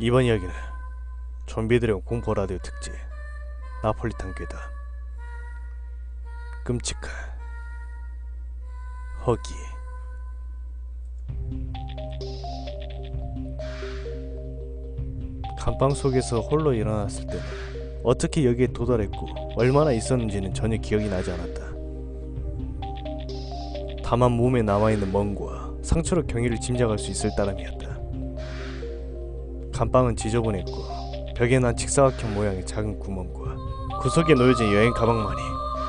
이번 이야기는 좀비들의 공포 라디오 특집 나폴리탄 괴담 끔찍한 허기 감방 속에서 홀로 일어났을 때는 어떻게 여기에 도달했고 얼마나 있었는지는 전혀 기억이 나지 않았다. 다만 몸에 남아있는 멍과 상처로 경위를 짐작할 수 있을 따름이었다. 감방은 지저분했고 벽에 난 직사각형 모양의 작은 구멍과 구석에 놓여진 여행 가방만이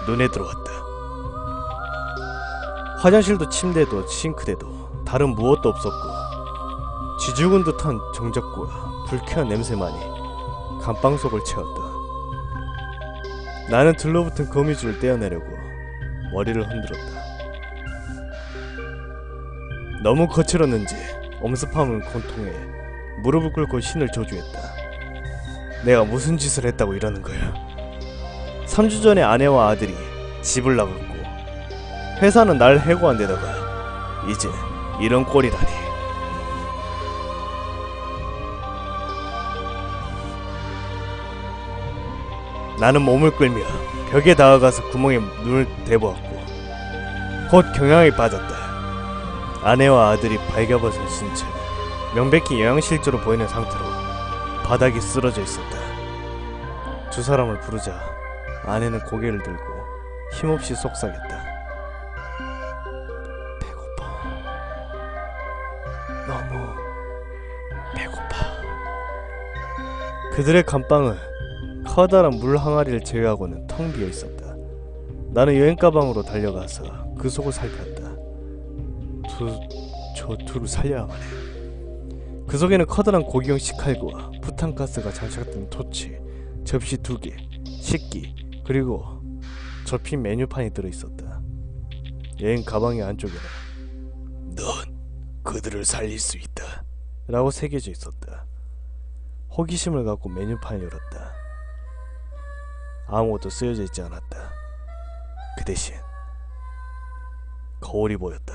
눈에 들어왔다. 화장실도 침대도 싱크대도 다른 무엇도 없었고 쥐죽은 듯한 정적과 불쾌한 냄새만이 감방 속을 채웠다. 나는 들러붙은 거미줄을 떼어내려고 머리를 흔들었다. 너무 거칠었는지 엄습함은 곤통해 무릎을 꿇고 신을 저주했다. 내가 무슨 짓을 했다고 이러는 거야? 3주 전에 아내와 아들이 집을 나갔고 회사는 날 해고한 데다가 이제 이런 꼴이라니. 나는 몸을 끌며 벽에 다가가서 구멍에 눈을 대보았고 곧 경향에 빠졌다. 아내와 아들이 발겨벗은 신체, 명백히 영양실조로 보이는 상태로 바닥에 쓰러져 있었다. 두 사람을 부르자 아내는 고개를 들고 힘없이 속삭였다. 배고파. 너무 배고파. 그들의 감방은 커다란 물 항아리를 제외하고는 텅 비어 있었다. 나는 여행 가방으로 달려가서 그 속을 살폈다. 두, 저 둘을 살려야만 해. 그 속에는 커다란 고기용 식칼과 부탄가스가 장착된 토치, 접시 두 개, 식기, 그리고 접힌 메뉴판이 들어있었다. 여행 가방의 안쪽에는 넌 그들을 살릴 수 있다. 라고 새겨져 있었다. 호기심을 갖고 메뉴판을 열었다. 아무것도 쓰여져 있지 않았다. 그 대신 거울이 보였다.